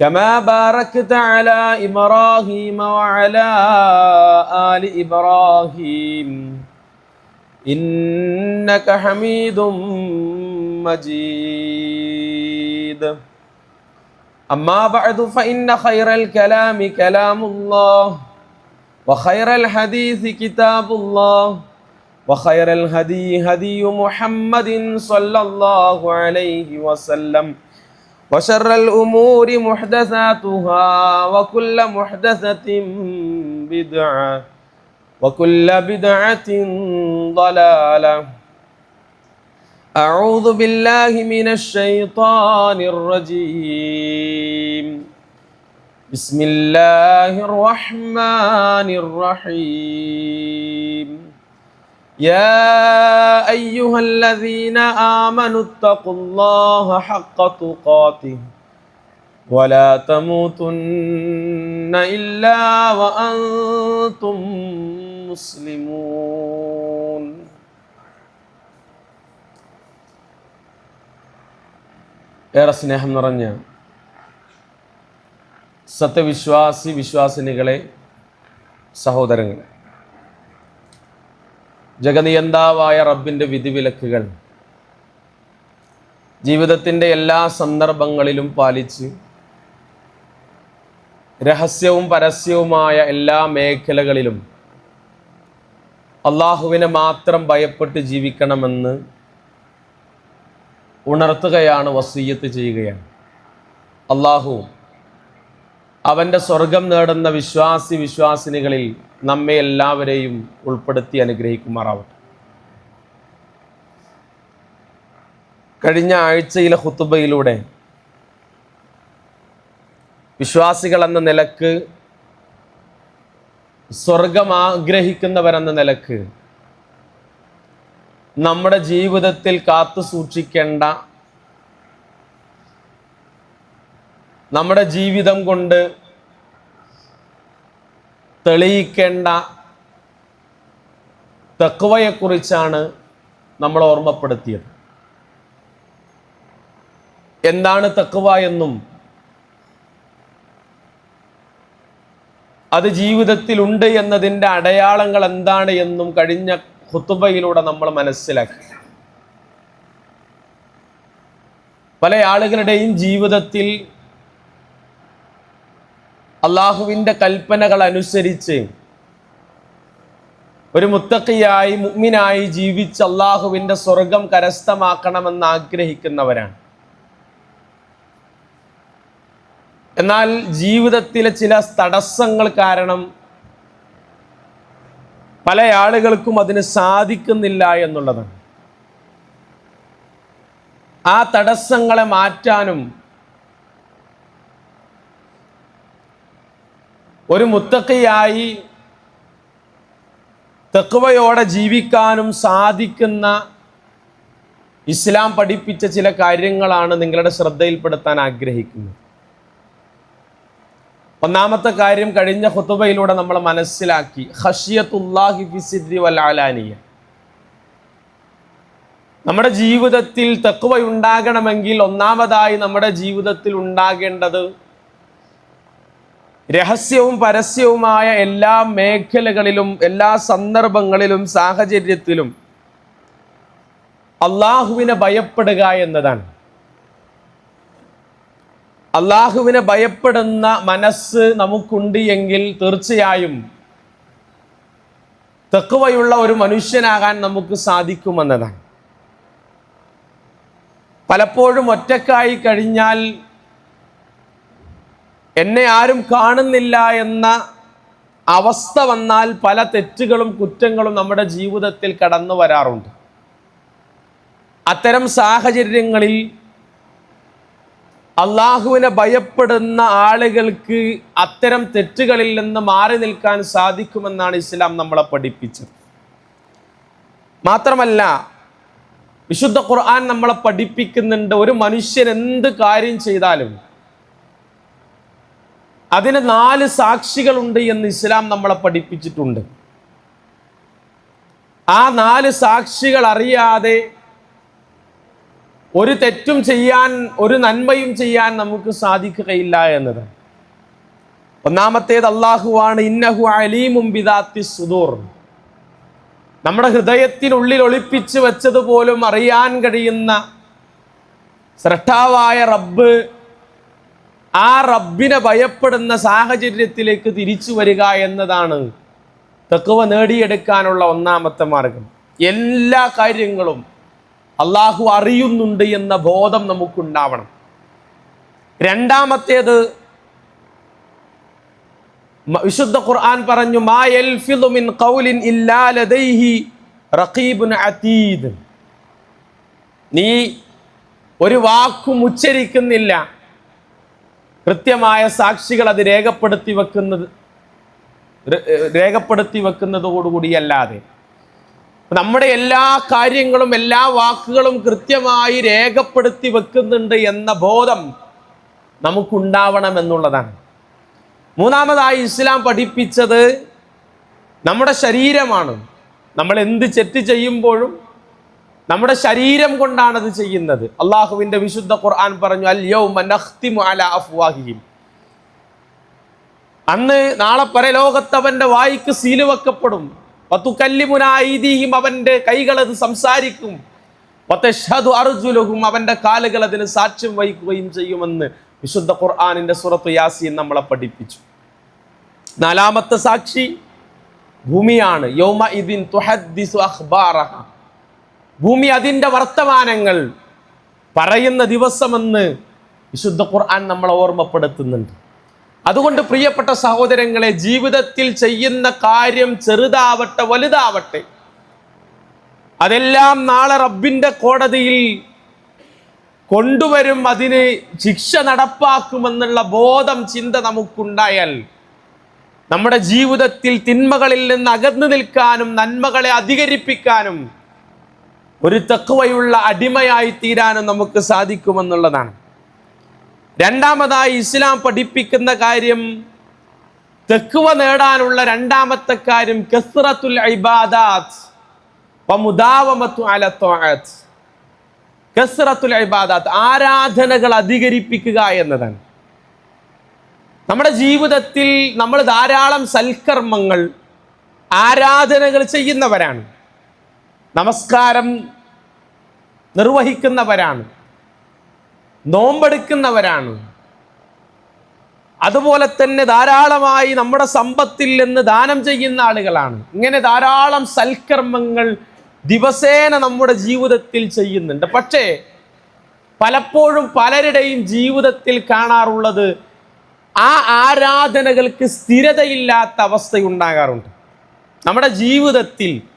كما باركت على إبراهيم وعلى آل إبراهيم إنك حميد مجيد أما بعد فإن خير الكلام كلام الله وخير الحديث كتاب الله وخير الهدي هدي محمد صلى الله عليه وسلم وشر الأمور محدثاتها وكل محدثة بدعة وكل بدعة ضلالة. أعوذ بالله من الشيطان الرجيم. بسم الله الرحمن الرحيم. يا أيها الذين آمنوا اتقوا الله حق تقاته ولا تموتن إلا وأنتم مسلمون ഏറെ സ്നേഹം നിറഞ്ഞ സത്യവിശ്വാസി വിശ്വാസിനികളെ സഹോദരങ്ങളെ ജഗനിയന്താവായ റബ്ബിന്റെ വിധിവിലക്കുകൾ. ജീവിതത്തിന്റെ എല്ലാ സന്ദർഭങ്ങളിലും പാലിച്ച് രഹസ്യവും പരസ്യവുമായ എല്ലാ മേഖലകളിലും അള്ളാഹുവിനെ മാത്രം ഭയപ്പെട്ട് ജീവിക്കണമെന്ന് ഉണർത്തുകയാണ് വസീയത്ത് ചെയ്യുകയാണ്. അള്ളാഹു അവന്റെ സ്വർഗം നേടുന്ന വിശ്വാസി വിശ്വാസിനികളിൽ നമ്മെ എല്ലാവരെയും ഉൾപ്പെടുത്തി അനുഗ്രഹിക്കുമാറാവട്ടെ. കഴിഞ്ഞ ആഴ്ചയിലെ ഹുത്തുബയിലൂടെ വിശ്വാസികൾ എന്ന നിലയ്ക്ക് സ്വർഗം ആഗ്രഹിക്കുന്നവരെന്ന നിലയ്ക്ക് നമ്മുടെ ജീവിതത്തിൽ കാത്തു സൂക്ഷിക്കേണ്ട നമ്മുടെ ജീവിതം കൊണ്ട് തെളിയിക്കേണ്ട തെക്കുവയെക്കുറിച്ചാണ് നമ്മൾ ഓർമ്മപ്പെടുത്തിയത്. എന്താണ് തെക്കുവ എന്നും അത് ജീവിതത്തിലുണ്ട് എന്നതിന്റെ അടയാളങ്ങൾ എന്താണ് എന്നും കഴിഞ്ഞ ഹുത്തുബയിലൂടെ നമ്മൾ മനസ്സിലാക്കി. പല ആളുകളുടെയും ജീവിതത്തിൽ അള്ളാഹുവിന്റെ കൽപ്പനകൾ അനുസരിച്ച് ഒരു മുത്തക്കിയായി മുഗ്മിനായി ജീവിച്ച് അള്ളാഹുവിന്റെ സ്വർഗം കരസ്ഥമാക്കണമെന്ന് ആഗ്രഹിക്കുന്നവരാണ്. എന്നാൽ ജീവിതത്തിലെ ചില തടസ്സങ്ങൾ കാരണം പല ആളുകൾക്കും അതിന് സാധിക്കുന്നില്ല എന്നുള്ളതാണ്. ആ തടസ്സങ്ങളെ മാറ്റാനും ഒരു മുത്തക്കയായി തെക്കുവയോടെ ജീവിക്കാനും സാധിക്കുന്ന ഇസ്ലാം പഠിപ്പിച്ച ചില കാര്യങ്ങളാണ് നിങ്ങളുടെ ശ്രദ്ധയിൽപ്പെടുത്താൻ ആഗ്രഹിക്കുന്നത്. ഒന്നാമത്തെ കാര്യം കഴിഞ്ഞ ഹുത്തുബയിലൂടെ നമ്മൾ മനസ്സിലാക്കി. ഹഷിയത്തുല്ലാഹി ഫിസിദ്രി വലാലാനിയ നമ്മുടെ ജീവിതത്തിൽ തെക്കുവ ഉണ്ടാകണമെങ്കിൽ ഒന്നാമതായി നമ്മുടെ ജീവിതത്തിൽ ഉണ്ടാകേണ്ടത് രഹസ്യവും പരസ്യവുമായ എല്ലാ മേഖലകളിലും എല്ലാ സന്ദർഭങ്ങളിലും സാഹചര്യത്തിലും അള്ളാഹുവിനെ ഭയപ്പെടുക എന്നതാണ്. അള്ളാഹുവിനെ ഭയപ്പെടുന്ന മനസ്സ് നമുക്കുണ്ട് എങ്കിൽ തീർച്ചയായും തെക്കുവയുള്ള ഒരു മനുഷ്യനാകാൻ നമുക്ക് സാധിക്കുമെന്നതാണ്. പലപ്പോഴും ഒറ്റക്കായി കഴിഞ്ഞാൽ എന്നെ ആരും കാണുന്നില്ല എന്ന അവസ്ഥ വന്നാൽ പല തെറ്റുകളും കുറ്റങ്ങളും നമ്മുടെ ജീവിതത്തിൽ കടന്നു വരാറുണ്ട്. അത്തരം സാഹചര്യങ്ങളിൽ അള്ളാഹുവിനെ ഭയപ്പെടുന്ന ആളുകൾക്ക് അത്തരം തെറ്റുകളിൽ നിന്ന് മാറി നിൽക്കാൻ സാധിക്കുമെന്നാണ് ഇസ്ലാം നമ്മളെ പഠിപ്പിച്ചത്. മാത്രമല്ല വിശുദ്ധ ഖുർആൻ നമ്മളെ പഠിപ്പിക്കുന്നുണ്ട്. ഒരു മനുഷ്യൻ എന്ത് കാര്യം ചെയ്താലും അതിന് നാല് സാക്ഷികളുണ്ട് എന്ന് ഇസ്ലാം നമ്മളെ പഠിപ്പിച്ചിട്ടുണ്ട്. ആ നാല് സാക്ഷികൾ അറിയാതെ ഒരു തെറ്റും ചെയ്യാൻ ഒരു നന്മയും ചെയ്യാൻ നമുക്ക് സാധിക്കുകയില്ല എന്നത്. ഒന്നാമത്തേത് അള്ളാഹുവാണ് ഇന്നഹു അലീമും ബിദാത്തി സുദൂർ. നമ്മുടെ ഹൃദയത്തിനുള്ളിൽ ഒളിപ്പിച്ച് വെച്ചതുപോലും അറിയാൻ കഴിയുന്ന ശ്രദ്ധാവായ റബ്ബ് ആ റബ്ബിനെ ഭയപ്പെടുന്ന സാഹചര്യത്തിലേക്ക് തിരിച്ചു വരിക എന്നതാണ് തെക്കുവ നേടിയെടുക്കാനുള്ള ഒന്നാമത്തെ മാർഗം. എല്ലാ കാര്യങ്ങളും അള്ളാഹു അറിയുന്നുണ്ട് എന്ന ബോധം നമുക്കുണ്ടാവണം. രണ്ടാമത്തേത് വിശുദ്ധ ഖുർആൻ പറഞ്ഞു ഖൗലിൻ ഇല്ലാ റഖീബുൻ അതീദ്. നീ ഒരു വാക്കും ഉച്ചരിക്കുന്നില്ല. കൃത്യമായ സാക്ഷികൾ അത് രേഖപ്പെടുത്തി വെക്കുന്നത് രേഖപ്പെടുത്തി വെക്കുന്നതോടുകൂടിയല്ലാതെ നമ്മുടെ എല്ലാ കാര്യങ്ങളും എല്ലാ വാക്കുകളും കൃത്യമായി രേഖപ്പെടുത്തി വെക്കുന്നുണ്ട് എന്ന ബോധം നമുക്കുണ്ടാവണം എന്നുള്ളതാണ് മൂന്നാമതായി ഇസ്ലാം പഠിപ്പിച്ചത് നമ്മുടെ ശരീരമാണ്. നമ്മൾ എന്ത് തെറ്റ് ചെയ്യുമ്പോഴും നമ്മുടെ ശരീരം കൊണ്ടാണ് അത് ചെയ്യുന്നത്. അള്ളാഹുവിന്റെ വിശുദ്ധ ഖുർആൻ പറഞ്ഞു അഫ്വാഹിഹിം. അന്ന് നാളെ പരലോകത്ത് അവന്റെ വായിക്ക് സീൽ വെക്കപ്പെടും. പത്തുക്കല്ലിമുനായിദീഹിം അവന്റെ കൈകൾ അത് സംസാരിക്കും. വതഷ്ഹദു അർജുലഹും അവന്റെ കാലുകൾ അതിന് സാക്ഷ്യം വഹിക്കുകയും ചെയ്യുമെന്ന് വിശുദ്ധ ഖുർആാനിന്റെ സുറത്ത് യാസീൻ നമ്മളെ പഠിപ്പിച്ചു. നാലാമത്തെ സാക്ഷി ഭൂമിയാണ്. യോമ ഇദിൻ തുഹദ്ദിസു അഖ്ബാറഹ. ഭൂമി അതിന്റെ വർത്തമാനങ്ങൾ പറയുന്ന ദിവസമെന്ന് വിശുദ്ധ ഖുർആൻ നമ്മളെ ഓർമ്മപ്പെടുത്തുന്നുണ്ട്. അതുകൊണ്ട് പ്രിയപ്പെട്ട സഹോദരങ്ങളെ ജീവിതത്തിൽ ചെയ്യുന്ന കാര്യം ചെറുതാവട്ടെ വലുതാവട്ടെ. അതെല്ലാം നാളെ റബ്ബിന്റെ കോടതിയിൽ കൊണ്ടുവരും. അതിന് ശിക്ഷ നടപ്പാക്കുമെന്നുള്ള ബോധം ചിന്ത നമുക്കുണ്ടായാൽ നമ്മുടെ ജീവിതത്തിൽ തിന്മകളിൽ നിന്ന് അകന്നു നിൽക്കാനും നന്മകളെ അധികരിപ്പിക്കാനും ഒരു തക്കുവയുള്ള അടിമയായി തീരാനും നമുക്ക് സാധിക്കുമെന്നുള്ളതാണ്. രണ്ടാമതായി ഇസ്ലാം പഠിപ്പിക്കുന്ന കാര്യം തെക്കുവ നേടാനുള്ള രണ്ടാമത്തെ കാര്യം കസ്റത്തുൽ ഇബാദാത്ത്. കസ്റത്തുൽ ആരാധനകൾ അധികരിപ്പിക്കുക എന്നതാണ്. നമ്മുടെ ജീവിതത്തിൽ നമ്മൾ ധാരാളം സൽക്കർമ്മങ്ങൾ ആരാധനകൾ ചെയ്യുന്നവരാണ്. നമസ്കാരം നിർവഹിക്കുന്നവരാണ്. നോമ്പെടുക്കുന്നവരാണ്. അതുപോലെ തന്നെ ധാരാളമായി നമ്മുടെ സമ്പത്തിൽ നിന്ന് ദാനം ചെയ്യുന്ന ആളുകളാണ്. ഇങ്ങനെ ധാരാളം സൽക്കർമ്മങ്ങൾ ദിവസേന നമ്മുടെ ജീവിതത്തിൽ ചെയ്യുന്നുണ്ട്. പക്ഷേ പലപ്പോഴും പലരുടെയും ജീവിതത്തിൽ കാണാറുള്ളത് ആ ആരാധനകൾക്ക് സ്ഥിരതയില്ലാത്ത അവസ്ഥയുണ്ടാകാറുണ്ട്. നമ്മുടെ ജീവിതത്തിൽ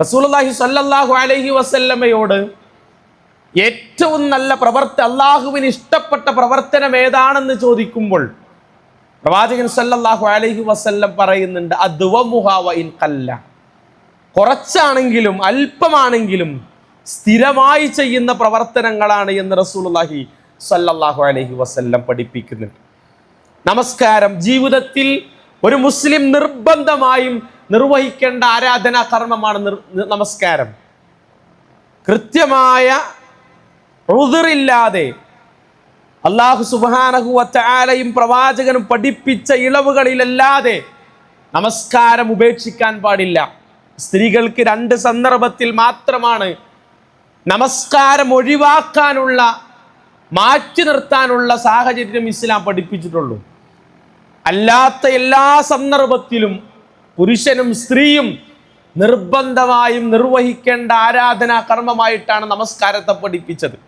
റസൂലുള്ളാഹി സ്വല്ലല്ലാഹു അലൈഹി വസല്ലമയോട് ഏറ്റവും നല്ല പ്രവർത്ത അള്ളാഹുവിന് ഇഷ്ടപ്പെട്ട പ്രവർത്തനം ഏതാണെന്ന് ചോദിക്കുമ്പോൾ പ്രവാചകൻ സ്വല്ലല്ലാഹു അലൈഹി വസല്ലം പറയുന്നുണ്ട് അദ്വ മുഹാവ ഇൻ ഖല്ല. കുറച്ചാണെങ്കിലും അല്പമാണെങ്കിലും സ്ഥിരമായി ചെയ്യുന്ന പ്രവർത്തനങ്ങളാണ് എന്ന് റസൂലുള്ളാഹി സല്ലല്ലാഹു അലൈഹി വസല്ലം പഠിപ്പിക്കുന്നുണ്ട്. നമസ്കാരം. ജീവിതത്തിൽ ഒരു മുസ്ലിം നിർബന്ധമായും നിർവഹിക്കേണ്ട ആരാധനാ കർമ്മമാണ് നമസ്കാരം. കൃത്യമായ റുതിറില്ലാതെ അള്ളാഹു സുബാനഹുവറ്റാലയും പ്രവാചകനും പഠിപ്പിച്ച ഇളവുകളിലല്ലാതെ നമസ്കാരം ഉപേക്ഷിക്കാൻ പാടില്ല. സ്ത്രീകൾക്ക് രണ്ട് സന്ദർഭത്തിൽ മാത്രമാണ് നമസ്കാരം ഒഴിവാക്കാനുള്ള മാറ്റി നിർത്താനുള്ള സാഹചര്യം ഇസ്ലാം പഠിപ്പിച്ചിട്ടുള്ളൂ. അല്ലാത്ത എല്ലാ സന്ദർഭത്തിലും പുരുഷനും സ്ത്രീയും നിർബന്ധമായും നിർവഹിക്കേണ്ട ആരാധനാ കർമ്മമായിട്ടാണ് നമസ്കാരത്തെ പഠിപ്പിച്ചത്.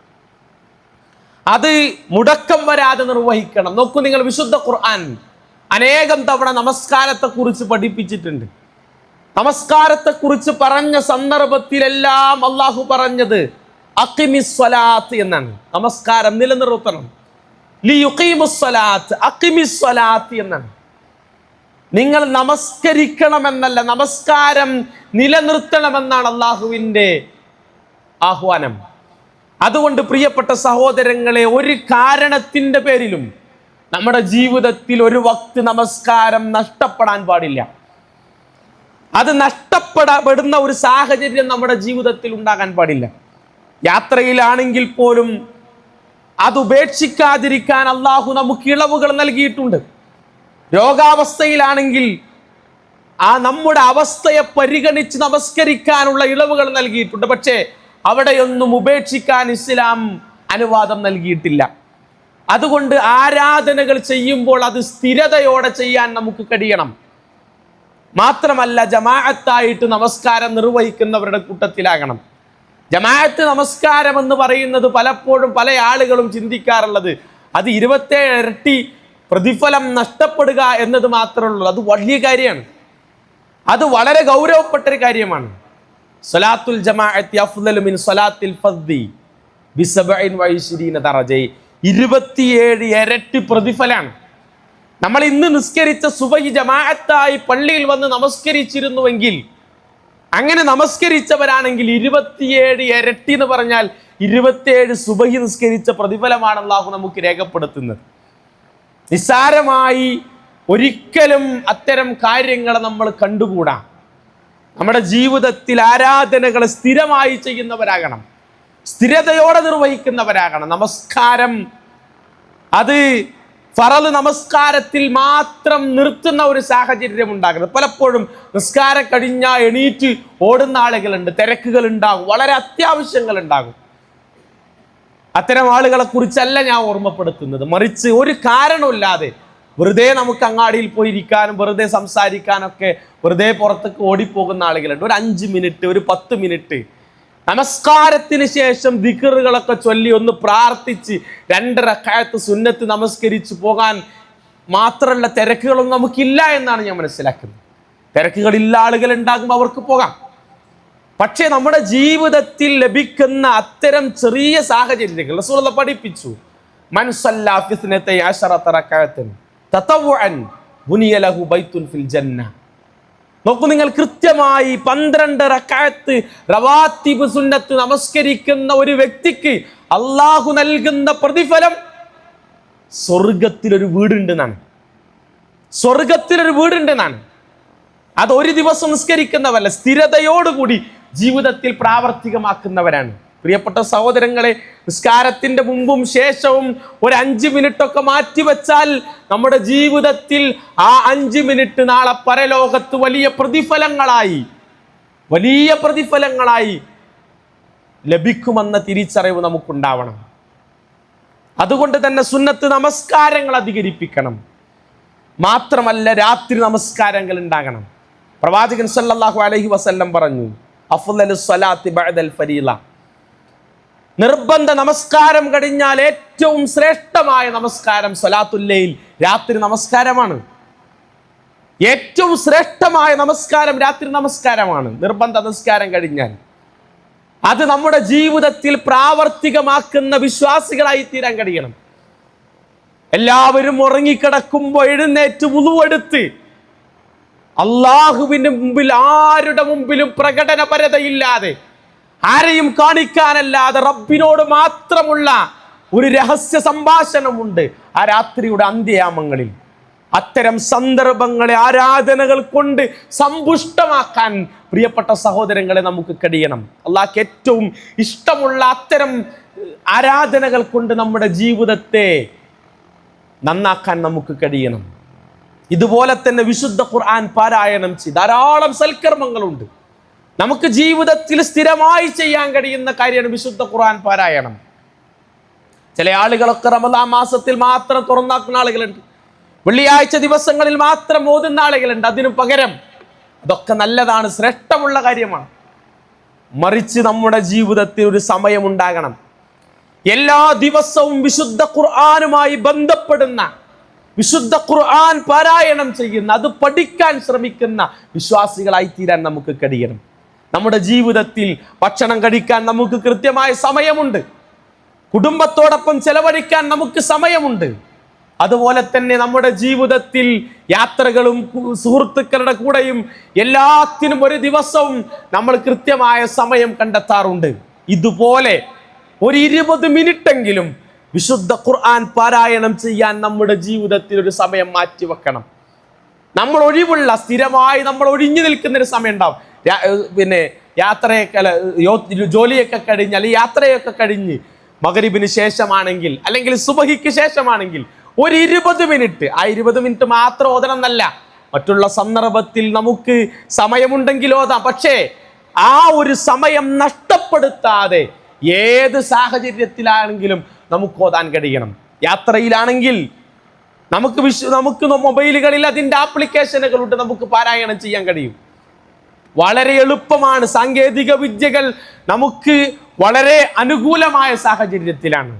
അത് മുടക്കം വരാതെ നിർവഹിക്കണം. നോക്കൂ നിങ്ങൾ വിശുദ്ധ ഖുർആൻ അനേകം തവണ നമസ്കാരത്തെ കുറിച്ച് പഠിപ്പിച്ചിട്ടുണ്ട്. നമസ്കാരത്തെ കുറിച്ച് പറഞ്ഞ സന്ദർഭത്തിലെല്ലാം അള്ളാഹു പറഞ്ഞത് അക്കിമിസ്വലാത്ത് എന്നാണ്. നമസ്കാരം നിലനിർത്തണം. എന്നാണ്. നിങ്ങൾ നമസ്കരിക്കണമെന്നല്ല നമസ്കാരം നിലനിർത്തണമെന്നാണ് അള്ളാഹുവിന്റെ ആഹ്വാനം. അതുകൊണ്ട് പ്രിയപ്പെട്ട സഹോദരങ്ങളെ ഒരു കാരണത്തിന്റെ പേരിലും നമ്മുടെ ജീവിതത്തിൽ ഒരു വക്ത് നമസ്കാരം നഷ്ടപ്പെടാൻ പാടില്ല. അത് നഷ്ടപ്പെടപ്പെടുന്ന ഒരു സാഹചര്യം നമ്മുടെ ജീവിതത്തിൽ ഉണ്ടാകാൻ പാടില്ല. യാത്രയിലാണെങ്കിൽ പോലും അത് ഉപേക്ഷിക്കാതിരിക്കാൻ അള്ളാഹു നമുക്ക് ഇളവുകൾ നൽകിയിട്ടുണ്ട്. രോഗാവസ്ഥയിലാണെങ്കിൽ ആ നമ്മുടെ അവസ്ഥയെ പരിഗണിച്ച് നമസ്കരിക്കാനുള്ള ഇളവുകൾ നൽകിയിട്ടുണ്ട്. പക്ഷേ അവിടെയൊന്നും ഉപേക്ഷിക്കാൻ ഇസ്ലാം അനുവാദം നൽകിയിട്ടില്ല. അതുകൊണ്ട് ആരാധനകൾ ചെയ്യുമ്പോൾ അത് സ്ഥിരതയോടെ ചെയ്യാൻ നമുക്ക് കഴിയണം. മാത്രമല്ല ജമാഅത്തായിട്ട് നമസ്കാരം നിർവഹിക്കുന്നവരുടെ കൂട്ടത്തിലാകണം. ജമാഅത്ത് നമസ്കാരം എന്ന് പറയുന്നത് പലപ്പോഴും പല ആളുകളും ചിന്തിക്കാറുള്ളത്. അത് ഇരുപത്തേഴ് ഇരട്ടി പ്രതിഫലം നഷ്ടപ്പെടുക എന്നത് മാത്രമേ ഉള്ളൂ അത് വലിയ കാര്യമാണ്. അത് വളരെ ഗൗരവപ്പെട്ട ഒരു കാര്യമാണ്. സലാത്തുൽ ജമാഅത്തി സ്വലാത്തിൽ ഫദ്ദി ഇരുപത്തിയേഴ് ഇരട്ടി പ്രതിഫലമാണ് നമ്മൾ ഇന്ന് നിസ്കരിച്ച സുബഹി ജമാഅത്തായി പള്ളിയിൽ വന്ന് നമസ്കരിച്ചിരുന്നുവെങ്കിൽ അങ്ങനെ നമസ്കരിച്ചവരാണെങ്കിൽ ഇരുപത്തിയേഴ് ഇരട്ടി എന്ന് പറഞ്ഞാൽ ഇരുപത്തിയേഴ് സുബഹി നിസ്കരിച്ച പ്രതിഫലമാണ് അള്ളാഹു നമുക്ക് രേഖപ്പെടുത്തുന്നത്. നിസ്സാരമായി ഒരിക്കലും അത്തരം കാര്യങ്ങൾ നമ്മൾ കണ്ടുകൂടാ. നമ്മുടെ ജീവിതത്തിൽ ആരാധനകൾ സ്ഥിരമായി ചെയ്യുന്നവരാകണം. സ്ഥിരതയോടെ നിർവഹിക്കുന്നവരാകണം. നമസ്കാരം. അത് ഫറൽ നമസ്കാരത്തിൽ മാത്രം നിർത്തുന്ന ഒരു സാഹചര്യം ഉണ്ടാകരുത്. പലപ്പോഴും നിസ്കാരം കഴിഞ്ഞാൽ എണീറ്റ് ഓടുന്ന ആളുകളുണ്ട്. തിരക്കുകൾ ഉണ്ടാകും വളരെ അത്യാവശ്യങ്ങൾ ഉണ്ടാകും അത്തരം ആളുകളെ കുറിച്ചല്ല ഞാൻ ഓർമ്മപ്പെടുത്തുന്നത്. മറിച്ച് ഒരു കാരണമില്ലാതെ വെറുതെ നമുക്ക് അങ്ങാടിയിൽ പോയി ഇരിക്കാനും വെറുതെ സംസാരിക്കാനൊക്കെ വെറുതെ പുറത്തേക്ക് ഓടിപ്പോകുന്ന ആളുകളുണ്ട്. ഒരു അഞ്ച് മിനിറ്റ് ഒരു പത്ത് മിനിറ്റ്. നമസ്കാരത്തിന് ശേഷം ദിക്കറുകളൊക്കെ ചൊല്ലി ഒന്ന് പ്രാർത്ഥിച്ച് രണ്ട് കാലത്ത് സുന്നത്ത് നമസ്കരിച്ച് പോകാൻ മാത്രമുള്ള തിരക്കുകളൊന്നും നമുക്കില്ല എന്നാണ് ഞാൻ മനസ്സിലാക്കുന്നത്. തിരക്കുകളില്ല ആളുകൾ ഉണ്ടാകുമ്പോൾ അവർക്ക് പോകാം. പക്ഷേ നമ്മുടെ ജീവിതത്തിൽ ലഭിക്കുന്ന അത്തരം ചെറിയ സാഹചര്യങ്ങൾ റസൂലുള്ള പഠിപ്പിച്ചു. നോക്കൂ നിങ്ങൾ കൃത്യമായി പന്ത്രണ്ട് റക്കായത്ത് റവാത്തിബ് സുന്നത്ത് നമസ്കരിക്കുന്ന ഒരു വ്യക്തിക്ക് അള്ളാഹു നൽകുന്ന പ്രതിഫലം സ്വർഗത്തിലൊരു വീടുണ്ടെന്നാണ്. സ്വർഗത്തിലൊരു വീടുണ്ടെന്നാണ്. അത് ഒരു ദിവസം നിസ്കരിക്കുന്നവല്ല സ്ഥിരതയോടുകൂടി ജീവിതത്തിൽ പ്രാവർത്തികമാക്കുന്നവരാണ്. പ്രിയപ്പെട്ട സഹോദരങ്ങളെ നിസ്കാരത്തിന്റെ മുമ്പും ശേഷവും ഒരു അഞ്ച് മിനിറ്റ് ഒക്കെ മാറ്റിവെച്ചാൽ നമ്മുടെ ജീവിതത്തിൽ ആ അഞ്ച് മിനിറ്റ് നാളെ പരലോകത്ത് വലിയ പ്രതിഫലങ്ങളായി വലിയ പ്രതിഫലങ്ങളായി ലഭിക്കുമെന്ന തിരിച്ചറിവ് നമുക്കുണ്ടാവണം. അതുകൊണ്ട് തന്നെ സുന്നത്ത് നമസ്കാരങ്ങൾ അധികരിപ്പിക്കണം. മാത്രമല്ല രാത്രി നമസ്കാരങ്ങൾ ഉണ്ടാകണം. പ്രവാചകൻ സല്ലല്ലാഹു അലൈഹി വസല്ലം പറഞ്ഞു നിർബന്ധ നമസ്കാരം കഴിഞ്ഞാൽ ഏറ്റവും ശ്രേഷ്ഠമായ നമസ്കാരം സ്വലാത്തുല്ലയിൽ രാത്രി നമസ്കാരമാണ്. ഏറ്റവും ശ്രേഷ്ഠമായ നമസ്കാരം രാത്രി നമസ്കാരമാണ്. നിർബന്ധ നമസ്കാരം കഴിഞ്ഞാൽ. അത് നമ്മുടെ ജീവിതത്തിൽ പ്രാവർത്തികമാക്കുന്ന വിശ്വാസികളായി തീരാൻ കഴിയണം. എല്ലാവരും ഉറങ്ങിക്കിടക്കുമ്പോൾ എഴുന്നേറ്റ് ഉളുവെടുത്ത് അള്ളാഹുവിന്റെ മുമ്പിൽ ആരുടെ മുമ്പിലും പ്രകടനപരതയില്ലാതെ ആരെയും കാണിക്കാനല്ലാതെ റബ്ബിനോട് മാത്രമുള്ള ഒരു രഹസ്യ സംഭാഷണമുണ്ട് ആ രാത്രിയുടെ അന്ത്യയാമങ്ങളിൽ. അത്തരം സന്ദർഭങ്ങളെ ആരാധനകൾ കൊണ്ട് സമ്പുഷ്ടമാക്കാൻ പ്രിയപ്പെട്ട സഹോദരങ്ങളെ നമുക്ക് കഴിയണം. അള്ളാഹ്ക്ക് ഏറ്റവും ഇഷ്ടമുള്ള അത്തരം ആരാധനകൾ കൊണ്ട് നമ്മുടെ ജീവിതത്തെ നന്നാക്കാൻ നമുക്ക് കഴിയണം. ഇതുപോലെ തന്നെ വിശുദ്ധ ഖുർആൻ പാരായണം ചെയ്ത് ധാരാളം സൽക്കർമ്മങ്ങളുണ്ട്. നമുക്ക് ജീവിതത്തിൽ സ്ഥിരമായി ചെയ്യാൻ കഴിയുന്ന കാര്യമാണ് വിശുദ്ധ ഖുർആൻ പാരായണം. ചില ആളുകളൊക്കെ റമദാ മാസത്തിൽ മാത്രം തുറന്നാക്കുന്ന ആളുകളുണ്ട്. വെള്ളിയാഴ്ച ദിവസങ്ങളിൽ മാത്രം ഓതുന്ന ആളുകളുണ്ട്. അതിനു പകരം അതൊക്കെ നല്ലതാണ് ശ്രേഷ്ഠമുള്ള കാര്യമാണ്. മറിച്ച് നമ്മുടെ ജീവിതത്തിൽ ഒരു സമയമുണ്ടാകണം എല്ലാ ദിവസവും വിശുദ്ധ ഖുർആാനുമായി ബന്ധപ്പെടുന്ന വിശുദ്ധ ഖുർആൻ പാരായണം ചെയ്യുന്ന അത് പഠിക്കാൻ ശ്രമിക്കുന്ന വിശ്വാസികളായി തീരാൻ നമുക്ക് കഴിയണം. നമ്മുടെ ജീവിതത്തിൽ ഭക്ഷണം കഴിക്കാൻ നമുക്ക് കൃത്യമായ സമയമുണ്ട്. കുടുംബത്തോടൊപ്പം ചെലവഴിക്കാൻ നമുക്ക് സമയമുണ്ട്. അതുപോലെ തന്നെ നമ്മുടെ ജീവിതത്തിൽ യാത്രകളും സുഹൃത്തുക്കളുടെ കൂടെയും എല്ലാത്തിനും ഒരു ദിവസവും നമ്മൾ കൃത്യമായ സമയം കണ്ടെത്താറുണ്ട്. ഇതുപോലെ ഒരു ഇരുപത് മിനിറ്റെങ്കിലും വിശുദ്ധ ഖുർആൻ പാരായണം ചെയ്യാൻ നമ്മുടെ ജീവിതത്തിൽ ഒരു സമയം മാറ്റിവെക്കണം. നമ്മൾ ഒഴിവുള്ള സ്ഥിരമായി നമ്മൾ ഒഴിഞ്ഞു നിൽക്കുന്ന ഒരു സമയം ഉണ്ടാവും പിന്നെ യാത്രയൊക്കെ ജോലിയൊക്കെ കഴിഞ്ഞ് അല്ലെങ്കിൽ യാത്രയൊക്കെ കഴിഞ്ഞ് മകരിബിന് ശേഷമാണെങ്കിൽ അല്ലെങ്കിൽ സുബഹിക്ക് ശേഷമാണെങ്കിൽ ഒരു ഇരുപത് മിനിറ്റ് ആ ഇരുപത് മിനിറ്റ് മാത്രം ഓതണം എന്നല്ല മറ്റുള്ള സന്ദർഭത്തിൽ നമുക്ക് സമയമുണ്ടെങ്കിൽ ഓതാം. പക്ഷേ ആ ഒരു സമയം നഷ്ടപ്പെടുത്താതെ ഏത് സാഹചര്യത്തിലാണെങ്കിലും നമുക്ക് ഓതാൻ കഴിയണം. യാത്രയിലാണെങ്കിൽ നമുക്ക് വിശ്വ നമുക്ക് മൊബൈലുകളിൽ അതിന്റെ ആപ്ലിക്കേഷനുകളുണ്ട് നമുക്ക് പാരായണം ചെയ്യാൻ കഴിയും. വളരെ എളുപ്പമാണ് സാങ്കേതിക വിദ്യകൾ നമുക്ക് വളരെ അനുകൂലമായ സാഹചര്യത്തിലാണ്.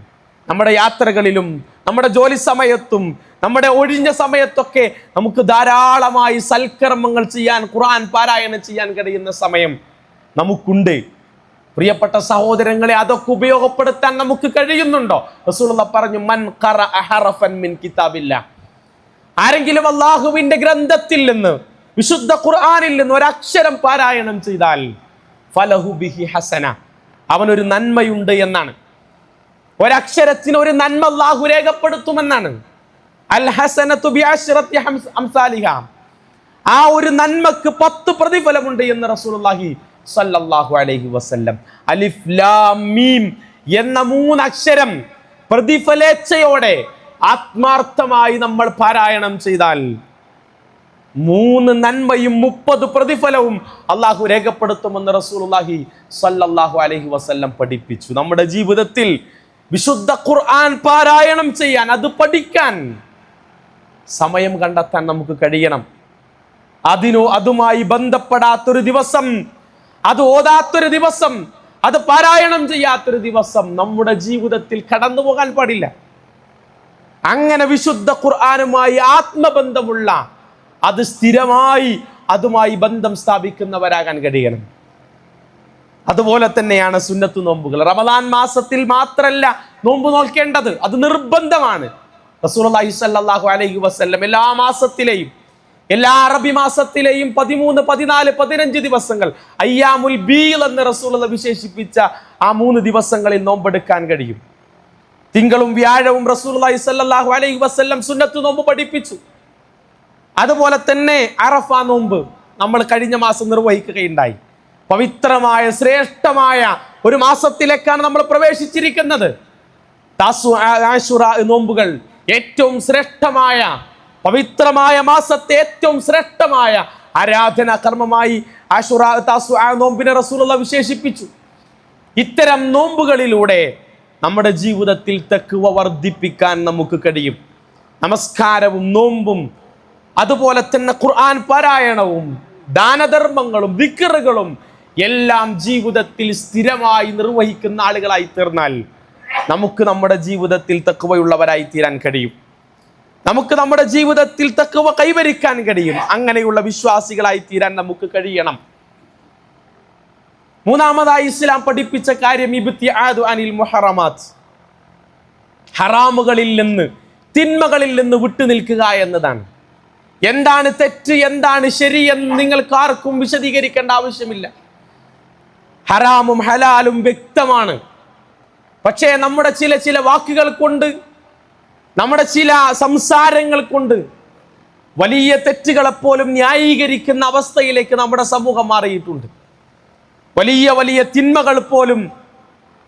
നമ്മുടെ യാത്രകളിലും നമ്മുടെ ജോലി സമയത്തും നമ്മുടെ ഒഴിഞ്ഞ സമയത്തൊക്കെ നമുക്ക് ധാരാളമായി സൽക്കർമ്മങ്ങൾ ചെയ്യാൻ ഖുർആൻ പാരായണം ചെയ്യാൻ കഴിയുന്ന സമയം നമുക്കുണ്ട്. പ്രിയപ്പെട്ട സഹോദരങ്ങളെ അതൊക്കെ ഉപയോഗപ്പെടുത്താൻ നമുക്ക് കഴിയുന്നുണ്ടോ? റസൂലുള്ള പറഞ്ഞു മൻ കറ അഹറഫൻ മിൻ കിതാബില്ല. ആരെങ്കിലും അള്ളാഹുവിന്റെ ഗ്രന്ഥത്തിൽ നിന്ന് വിശുദ്ധ ഖുർആാനിൽ നിന്ന് ഒരക്ഷരം പാരായണം ചെയ്താൽ ഫലഹു ബിഹി ഹസന അവനൊരു നന്മയുണ്ട് എന്നാണ്. ഒരക്ഷരത്തിന് ഒരു നന്മ അള്ളാഹു രേഖപ്പെടുത്തുമെന്നാണ്. അൽ ഹസനത്തു ബിഅശ്റത്തി ഹംസ് അംസാലിഹ. ആ ഒരു നന്മക്ക് പത്ത് പ്രതിഫലമുണ്ട് എന്ന് റസൂലുള്ളാഹി സല്ലല്ലാഹു അലൈഹി വസല്ലം. അലിഫ് ലാം മീം എന്ന മൂന്നക്ഷരം പ്രതിഫലേച്ഛയോടെ ആത്മാർത്ഥമായി നമ്മൾ പാരായണം ചെയ്താൽ മൂന്ന് നന്മയും മുപ്പത് പ്രതിഫലവും അള്ളാഹു രേഖപ്പെടുത്തുമെന്ന് റസൂലുള്ളാഹി സല്ലല്ലാഹു അലൈഹി വസല്ലം പഠിപ്പിച്ചു. നമ്മുടെ ജീവിതത്തിൽ വിശുദ്ധ ഖുർആൻ പാരായണം ചെയ്യാൻ അത് പഠിക്കാൻ സമയം കണ്ടെത്താൻ നമുക്ക് കഴിയണം. അതിനോ അതുമായി ബന്ധപ്പെടാത്തൊരു ദിവസം അത് ഓതാത്തൊരു ദിവസം അത് പാരായണം ചെയ്യാത്തൊരു ദിവസം നമ്മുടെ ജീവിതത്തിൽ കടന്നു പോകാൻ പാടില്ല. അങ്ങനെ വിശുദ്ധ ഖുർആാനുമായി ആത്മബന്ധമുള്ള അത് സ്ഥിരമായി അതുമായി ബന്ധം സ്ഥാപിക്കുന്നവരാകാൻ കഴിയണം. അതുപോലെ തന്നെയാണ് സുന്നത്ത് നോമ്പുകൾ. റമദാൻ മാസത്തിൽ മാത്രമല്ല നോമ്പ് നോക്കേണ്ടത് അത് നിർബന്ധമാണ്. സ്വല്ലല്ലാഹു അലൈഹി വസല്ലം എല്ലാ മാസത്തിലെയും എല്ലാ അറബി മാസത്തിലെയും പതിമൂന്ന് പതിനാല് പതിനഞ്ച് ദിവസങ്ങൾ അയ്യാമുൽ ബീൽ എന്ന് റസൂലുള്ള വിശേഷിപ്പിച്ച ആ മൂന്ന് ദിവസങ്ങളിൽ നോമ്പെടുക്കാൻ കഴിയും. തിങ്കളും വ്യാഴവും റസൂലുള്ളാഹി സ്വല്ലല്ലാഹു അലൈഹി വസല്ലം സുന്നത്ത് നോമ്പ് പഠിപ്പിച്ചു. അതുപോലെ തന്നെ അറഫ നോമ്പ് നമ്മൾ കഴിഞ്ഞ മാസം നിർവഹിക്കുകയുണ്ടായി. പവിത്രമായ ശ്രേഷ്ഠമായ ഒരു മാസത്തിലേക്കാണ് നമ്മൾ പ്രവേശിച്ചിരിക്കുന്നത്. നോമ്പുകൾ ഏറ്റവും ശ്രേഷ്ഠമായ പവിത്രമായ മാസത്തെ ഏറ്റവും ശ്രേഷ്ഠമായ ആരാധനാ കർമ്മമായി നോമ്പിനെ റസൂലുള്ള വിശേഷിപ്പിച്ചു. ഇത്തരം നോമ്പുകളിലൂടെ നമ്മുടെ ജീവിതത്തിൽ തെക്കുവ വർദ്ധിപ്പിക്കാൻ നമുക്ക് കഴിയും. നമസ്കാരവും നോമ്പും അതുപോലെ തന്നെ ഖുർആൻ പാരായണവും ദാനധർമ്മങ്ങളും വിക്കറുകളും എല്ലാം ജീവിതത്തിൽ സ്ഥിരമായി നിർവഹിക്കുന്ന ആളുകളായി തീർന്നാൽ നമുക്ക് നമ്മുടെ ജീവിതത്തിൽ തക്കുവയുള്ളവരായി തീരാൻ കഴിയും. നമുക്ക് നമ്മുടെ ജീവിതത്തിൽ തക്കവ കൈവരിക്കാൻ കഴിയും. അങ്ങനെയുള്ള വിശ്വാസികളായി തീരാൻ നമുക്ക് കഴിയണം. മൂന്നാമതായി ഇസ്ലാം പഠിപ്പിച്ച കാര്യം ഇബ്തിആദു അനിൽ മുഹറമാത്ത് ഹറാമുകളിൽ നിന്ന് തിന്മകളിൽ നിന്ന് വിട്ടുനിൽക്കുക എന്നതാണ്. എന്താണ് തെറ്റ് എന്താണ് ശരി എന്ന് നിങ്ങൾക്ക് ആർക്കും വിശദീകരിക്കേണ്ട ആവശ്യമില്ല. ഹറാമും ഹലാലും വ്യക്തമാണ്. പക്ഷേ നമ്മുടെ ചില ചില വാക്കുകൾ കൊണ്ട് നമ്മുടെ ചില സംസാരങ്ങൾ കൊണ്ട് വലിയ തെറ്റുകളെപ്പോലും ന്യായീകരിക്കുന്ന അവസ്ഥയിലേക്ക് നമ്മുടെ സമൂഹം മാറിയിട്ടുണ്ട്. വലിയ വലിയ തിന്മകൾ പോലും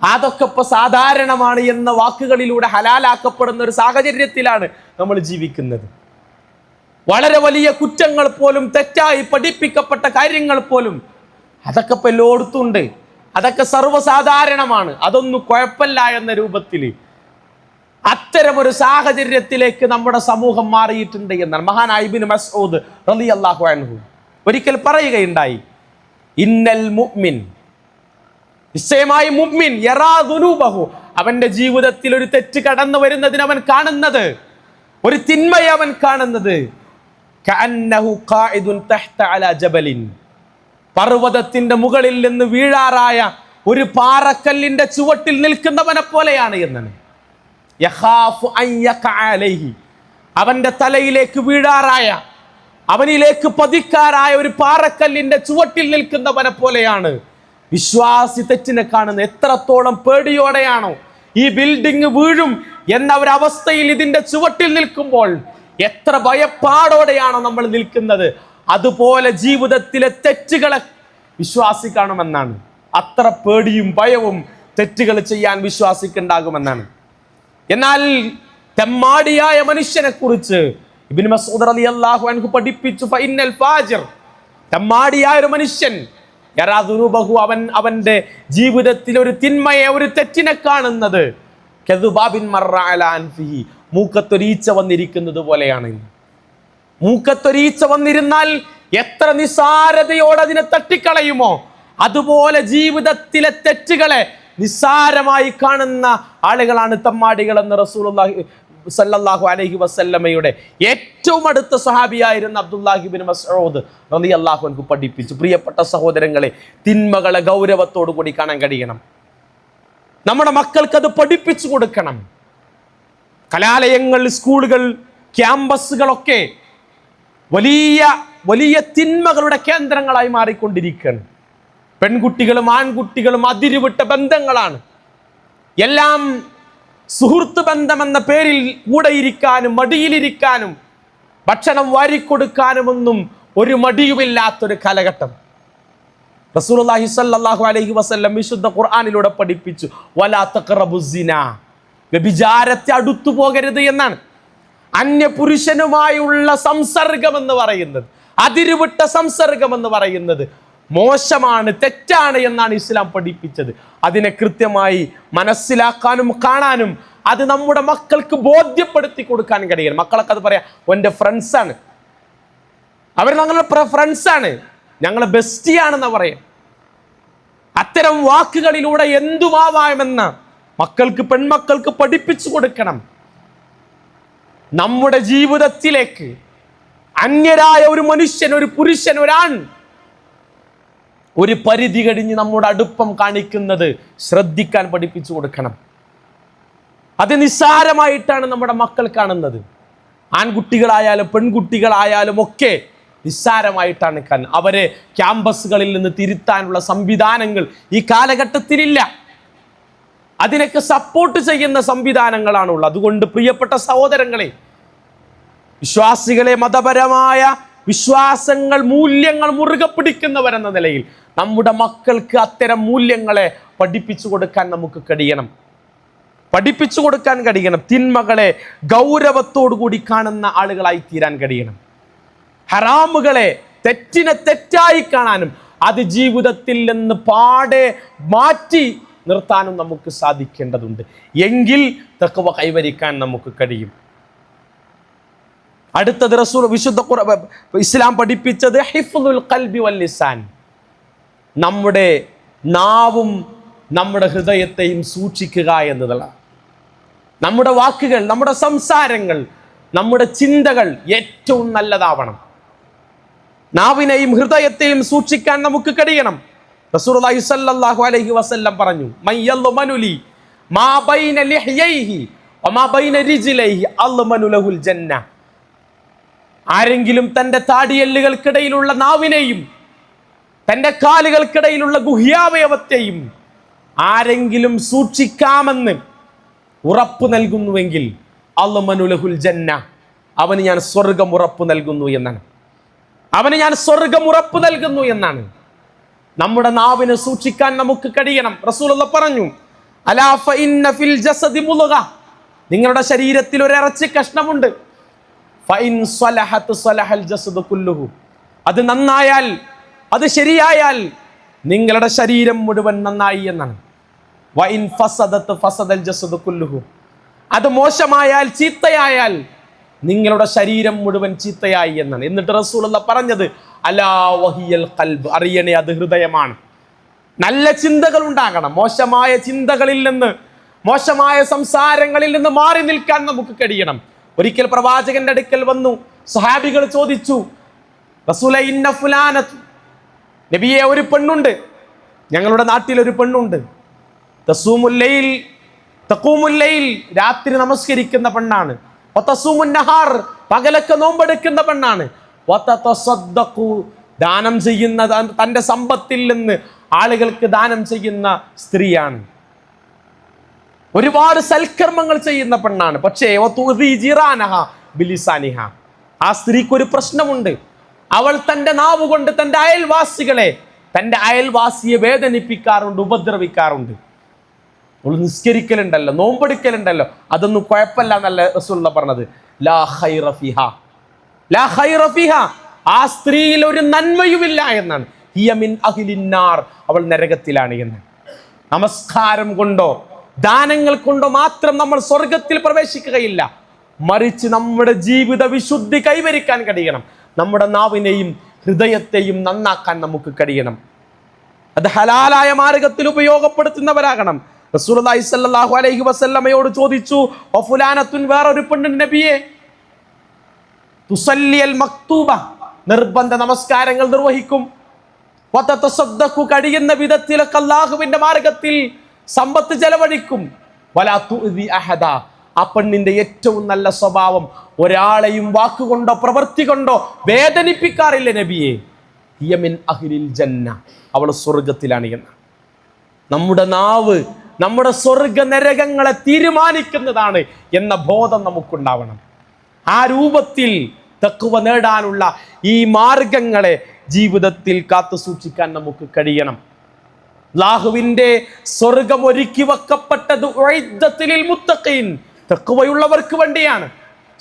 അതൊക്കെ ഇപ്പൊ സാധാരണമാണ് എന്ന വാക്കുകളിലൂടെ ഹലാലാക്കപ്പെടുന്ന ഒരു സാഹചര്യത്തിലാണ് നമ്മൾ ജീവിക്കുന്നത്. വളരെ വലിയ കുറ്റങ്ങൾ പോലും തെറ്റായി പഠിപ്പിക്കപ്പെട്ട കാര്യങ്ങൾ പോലും അതൊക്കെ ഇപ്പൊ എല്ലായിടത്തുണ്ട് അതൊക്കെ സർവസാധാരണമാണ്. അതൊന്നും കുഴപ്പമില്ല എന്ന രൂപത്തിൽ അത്തരമൊരു സാഹചര്യത്തിലേക്ക് നമ്മുടെ സമൂഹം മാറിയിട്ടുണ്ട് എന്നാണ്. മഹാനായ ഇബ്നു മസ്ഊദ് അള്ളാഹു അൻഹു ഒരിക്കൽ പറയുകയുണ്ടായി ഇന്നൽ മുഅ്മിൻ. നിശ്ചയമായി മുഅ്മിൻ യറാ അവന്റെ ജീവിതത്തിൽ ഒരു തെറ്റ് കടന്നു വരുന്നതിന് അവൻ കാണുന്നത് ഒരു തിന്മയെ അവൻ കാണുന്നത് ജബലിൻ. പർവതത്തിന്റെ മുകളിൽ നിന്ന് വീഴാറായ ഒരു പാറക്കല്ലിന്റെ ചുവട്ടിൽ നിൽക്കുന്നവനെ പോലെയാണ് എന്നാണ്. അവന്റെ തലയിലേക്ക് വീഴാറായ അവനിലേക്ക് പതിക്കാറായ ഒരു പാറക്കല്ലിന്റെ ചുവട്ടിൽ നിൽക്കുന്നവനെ പോലെയാണ്. വിശ്വാസി തെറ്റിനെ കാണുന്നത് എത്രത്തോളം പേടിയോടെയാണോ ഈ ബിൽഡിംഗ് വീഴും എന്ന ഒരവസ്ഥയിൽ ഇതിന്റെ ചുവട്ടിൽ നിൽക്കുമ്പോൾ എത്ര ഭയപ്പാടോടെയാണോ നമ്മൾ നിൽക്കുന്നത്. അതുപോലെ ജീവിതത്തിലെ തെറ്റുകളെ വിശ്വാസി കാണുമെന്നാണ്. അത്ര പേടിയും ഭയവും തെറ്റുകൾ ചെയ്യാൻ വിശ്വാസിക്കുണ്ടാകുമെന്നാണ് എന്നാൽ തെമ്മാടിയായ മനുഷ്യനെ കുറിച്ച് ഇബ്നു മസ്ഊദ് റളിയല്ലാഹു അൻഹു പഠിപ്പിച്ചു ഫൈനൽ ഫാജിർ. തെമ്മാടിയായ ഒരു മനുഷ്യൻ യറാ ദുനൂബഹു അവൻ അവന്റെ ജീവിതത്തിൽ ഒരു തിന്മയെ ഒരു തെറ്റിനെ കാണുന്നത്. കെതുബാബിൻ മർറ അലാ അൻഫിഹി. മൂക്കത്തൊരീച്ച വന്നിരിക്കുന്നത് പോലെയാണ്. മൂക്കത്തൊരീച്ച വന്നിരുന്നാൽ എത്ര നിസാരതയോടെ അതിനെ തട്ടിക്കളയുമോ? അതുപോലെ ജീവിതത്തിലെ തെറ്റുകളെ നിസ്സാരമായി കാണുന്ന ആളുകളാണ് തമ്മാടികൾ എന്ന് റസൂലുള്ളാഹി സല്ലല്ലാഹു അലൈഹി വസല്ലമയുടെ ഏറ്റവും അടുത്ത സഹാബിയായിരുന്ന അബ്ദുല്ലാഹിബിൻ മസ്ഊദ് റളിയല്ലാഹു അൻഹു പഠിപ്പിച്ചു. പ്രിയപ്പെട്ട സഹോദരങ്ങളെ തിന്മകളെ ഗൗരവത്തോടു കൂടി കാണാൻ കഴിയണം. നമ്മുടെ മക്കൾക്ക് അത് പഠിപ്പിച്ചു കൊടുക്കണം. കലാലയങ്ങൾ സ്കൂളുകൾ ക്യാമ്പസുകളൊക്കെ വലിയ വലിയ തിന്മകളുടെ കേന്ദ്രങ്ങളായി മാറിക്കൊണ്ടിരിക്കുകയാണ്. പെൺകുട്ടികളും ആൺകുട്ടികളും അതിരുവിട്ട ബന്ധങ്ങളാണ്. എല്ലാം സുഹൃത്ത് ബന്ധമെന്ന പേരിൽ കൂടെയിരിക്കാനും മടിയിലിരിക്കാനും ഭക്ഷണം വാരിക്കൊടുക്കാനുമൊന്നും ഒരു മടിയുമില്ലാത്തൊരു കാലഘട്ടം. റസൂലുള്ളാഹി സ്വല്ലല്ലാഹു അലൈഹി വസല്ലം വിശുദ്ധ ഖുർആനിലൂടെ പഠിപ്പിച്ചു വലാ തഖറബുസിന വ്യഭിചാരത്തെ അടുത്തു പോകരുത് എന്നാണ്. അന്യപുരുഷനുമായുള്ള സംസർഗം എന്ന് പറയുന്നത് അതിരുവിട്ട സംസർഗം എന്ന് പറയുന്നത് മോശമാണ് തെറ്റാണ് എന്നാണ് ഇസ്ലാം പഠിപ്പിച്ചത്. അതിനെ കൃത്യമായി മനസ്സിലാക്കാനും കാണാനും അത് നമ്മുടെ മക്കൾക്ക് ബോധ്യപ്പെടുത്തി കൊടുക്കാൻ കഴിയണം. മക്കളൊക്കെ അത് പറയാം എന്റെ ഫ്രണ്ട്സാണ് അവർ ഞങ്ങളുടെ ഫ്രണ്ട്സാണ് ഞങ്ങളെ ബെസ്റ്റിയാണെന്ന് പറയാം. അത്തരം വാക്കുകളിലൂടെ എന്തുമാവാമെന്ന് മക്കൾക്ക് പെൺമക്കൾക്ക് പഠിപ്പിച്ചു കൊടുക്കണം. നമ്മുടെ ജീവിതത്തിലേക്ക് അന്യരായ ഒരു മനുഷ്യൻ ഒരു പുരുഷൻ ഒരാൺ ഒരു പരിധി കഴിഞ്ഞ് നമ്മുടെ അടുപ്പം കാണിക്കുന്നത് ശ്രദ്ധിക്കാൻ പഠിപ്പിച്ചു കൊടുക്കണം. അത് നിസ്സാരമായിട്ടാണ് നമ്മുടെ മക്കൾ കാണുന്നത്. ആൺകുട്ടികളായാലും പെൺകുട്ടികളായാലും ഒക്കെ നിസ്സാരമായിട്ടാണ് കാണുന്നത്. അവരെ ക്യാമ്പസുകളിൽ നിന്ന് തിരുത്താനുള്ള സംവിധാനങ്ങൾ ഈ കാലഘട്ടത്തിലില്ല. അതിനൊക്കെ സപ്പോർട്ട് ചെയ്യുന്ന സംവിധാനങ്ങളാണുള്ളത്. അതുകൊണ്ട് പ്രിയപ്പെട്ട സഹോദരങ്ങളെ വിശ്വാസികളെ മതപരമായ വിശ്വാസങ്ങൾ മൂല്യങ്ങൾ മുറുകെ പിടിക്കുന്നവരെന്ന നിലയിൽ നമ്മുടെ മക്കൾക്ക് അത്തരം മൂല്യങ്ങളെ പഠിപ്പിച്ചു കൊടുക്കാൻ നമുക്ക് കഴിയണം. പഠിപ്പിച്ചു കൊടുക്കാൻ കഴിയണം. തിന്മകളെ ഗൗരവത്തോടു കൂടി കാണുന്ന ആളുകളായി തീരാൻ കഴിയണം. ഹറാമുകളെ തെറ്റിനെ തെറ്റായി കാണാനും അത് ജീവിതത്തിൽ നിന്ന് പാടെ മാറ്റി നിർത്താനും നമുക്ക് സാധിക്കേണ്ടതുണ്ട്. എങ്കിൽ തക്കവ കൈവരിക്കാൻ നമുക്ക് കഴിയും. അടുത്തത് റസൂൽ വിശുദ്ധ ഇസ്ലാം പഠിപ്പിച്ചത് ഹിഫുൽ കൽബി വല്ലിസാൻ ലിസാൻ. നമ്മുടെ നാവും നമ്മുടെ ഹൃദയത്തെയും സൂക്ഷിക്കുക എന്നതാണ്. നമ്മുടെ വാക്കുകൾ നമ്മുടെ സംസാരങ്ങൾ നമ്മുടെ ചിന്തകൾ ഏറ്റവും നല്ലതാവണം. നാവിനെയും ഹൃദയത്തെയും സൂക്ഷിക്കാൻ നമുക്ക് കഴിയണം. റസൂലുള്ളാഹി സ്വല്ലല്ലാഹു അലൈഹി വസല്ലം പറഞ്ഞു മയ്യല്ലു മനുലി മാ ബൈന ലിഹ്യൈഹി വമാ ബൈന റിജ്ലൈഹി അൽമനു ലഹുൽ ജന്ന. ആരെങ്കിലും തന്റെ താടിയെല്ലുകൾക്കിടയിലുള്ള നാവിനെയും തന്റെ കാലുകൾക്കിടയിലുള്ള ഗുഹ്യാവയവത്തെയും ആരെങ്കിലും സൂക്ഷിക്കാമെന്ന് ഉറപ്പ് നൽകുന്നുവെങ്കിൽ അള്ളമനുലഹുൽ ജന്ന അവന് ഞാൻ സ്വർഗം ഉറപ്പ് നൽകുന്നു എന്നാണ്. അവന് ഞാൻ സ്വർഗം ഉറപ്പ് നൽകുന്നു എന്നാണ്. നമ്മുടെ നാവിനെ സൂക്ഷിക്കാൻ നമുക്ക് കഴിയണം. റസൂലുള്ള പറഞ്ഞു ഫിൽ ജസദി മുലക നിങ്ങളുടെ ശരീരത്തിൽ ഒരു ഇറച്ചി കഷ്ണമുണ്ട് ഫൈൻ സ്വലഹൽ കുല്ലുഹു. അത് നന്നായാൽ അത് ശരിയായാൽ നിങ്ങളുടെ ശരീരം മുഴുവൻ നന്നായി എന്നാണ്. വൈൻ ഫസദത്ത് ഫസദൽ ജസദ് കുല്ലുഹു. അത് മോശമായാൽ ചീത്തയായാൽ നിങ്ങളുടെ ശരീരം മുഴുവൻ ചീത്തയായി എന്നാണ്. എന്നിട്ട് റസൂലുള്ള പറഞ്ഞത് അലാ വഹിയൽ കൽബ് അറിയണേ അത് ഹൃദയമാണ്. നല്ല ചിന്തകൾ ഉണ്ടാകണം. മോശമായ ചിന്തകളിൽ നിന്ന് മോശമായ സംസാരങ്ങളിൽ നിന്ന് മാറി നിൽക്കാൻ നമുക്ക് കഴിയണം. ഒരിക്കൽ പ്രവാചകന്റെ അടുക്കൽ വന്നു സഹാബികൾ ചോദിച്ചു റസൂല ഇന്ന ഫുലാനത്ത് നബിയെ ഒരു പെണ്ണുണ്ട്. ഞങ്ങളുടെ നാട്ടിൽ ഒരു പെണ്ണുണ്ട്. തസൂമുല്ലയിൽ തക്കൂമുല്ലയിൽ രാത്രി നമസ്കരിക്കുന്ന പെണ്ണാണ്. വതസൂമുന്നഹാർ പകലൊക്കെ നോമ്പെടുക്കുന്ന പെണ്ണാണ്. ദാനം ചെയ്യുന്ന തന്റെ സമ്പത്തിൽ നിന്ന് ആളുകൾക്ക് ദാനം ചെയ്യുന്ന സ്ത്രീയാണ്. ഒരുപാട് സൽക്കർമ്മങ്ങൾ ചെയ്യുന്ന പെണ്ണാണ്. പക്ഷേ ബിലിസാനിഹ. ആ സ്ത്രീക്ക് ഒരു പ്രശ്നമുണ്ട്. അവൾ തന്റെ നാവുകൊണ്ട് തന്റെ അയൽവാസികളെ തന്റെ അയൽവാസിയെ വേദനിപ്പിക്കാറുണ്ട് ഉപദ്രവിക്കാറുണ്ട്. അവൾ നിസ്കരിക്കലുണ്ടല്ലോ നോമ്പെടുക്കലുണ്ടല്ലോ. അതൊന്നും കുഴപ്പമില്ല എന്നല്ല റസൂള്ള പറഞ്ഞത്. ലാ ഹൈ റഫിഹ ലാ ഹൈ റഫിഹ ആ സ്ത്രീയിൽ ഒരു നന്മയുമില്ല എന്നാണ്. ഹിയ മിൻ അഹ്ലിന്നാർ അവൾ നരകത്തിലാണ് എന്ന്. നമസ്കാരം കൊണ്ടോ ദാനങ്ങൾ കൊണ്ടോ മാത്രം നമ്മൾ സ്വർഗത്തിൽ പ്രവേശിക്കുകയില്ല. മറിച്ച് നമ്മുടെ ജീവിത വിശുദ്ധി കൈവരിക്കാൻ കഴിയണം. നമ്മുടെ നാവിനെയും ഹൃദയത്തെയും നന്നാക്കാൻ നമുക്ക് കഴിയണം. അത് ഹലാലായ മാർഗത്തിൽ ഉപയോഗപ്പെടുത്തുന്നവരാകണം. റസൂലുള്ളാഹി സല്ലാഹു അലൈഹി വസല്ലമയോട് ചോദിച്ചു "ഓ ഫുലാനത്തുൻ വേറൊരു പെണ്ണിന് നബിയെ? തുസല്ലിയൽ മക്തൂബ. നിർബന്ധ നമസ്കാരങ്ങൾ നിർവഹിക്കും. കഴിയുന്ന വിധത്തിലൊക്കെ അള്ളാഹുവിന്റെ മാർഗത്തിൽ സമ്പത്ത് ചെലവഴിക്കും. വലാ അഹദ. ആ പെണ്ണിന്റെ ഏറ്റവും നല്ല സ്വഭാവം ഒരാളെയും വാക്കുകൊണ്ടോ പ്രവൃത്തി കൊണ്ടോ വേദനിപ്പിക്കാറില്ല നബിയെ. ഹിയമിൻ അഹിലിൽ ജന്ന. അവൾ സ്വർഗത്തിലാണ് എന്ന്. നമ്മുടെ നാവ് നമ്മുടെ സ്വർഗ നരകങ്ങളെ തീരുമാനിക്കുന്നതാണ് എന്ന ബോധം നമുക്കുണ്ടാവണം. ആ രൂപത്തിൽ തക്കുവ നേടാനുള്ള ഈ മാർഗങ്ങളെ ജീവിതത്തിൽ കാത്തു സൂക്ഷിക്കാൻ നമുക്ക് കഴിയണം. ലാഹുവിന്റെ സ്വർഗം ഒരുക്കി വെക്കപ്പെട്ടത് മുത്തഖീൻ. തക്കുവയുള്ളവർക്ക് വേണ്ടിയാണ്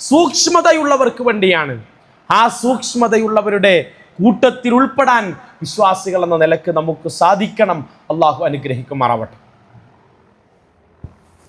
സൂക്ഷ്മതയുള്ളവർക്ക് വേണ്ടിയാണ്. ആ സൂക്ഷ്മതയുള്ളവരുടെ കൂട്ടത്തിൽ ഉൾപ്പെടാൻ വിശ്വാസികൾ എന്ന നിലയ്ക്ക് നമുക്ക് സാധിക്കണം. അള്ളാഹു അനുഗ്രഹിക്കുമാറാവട്ടെ.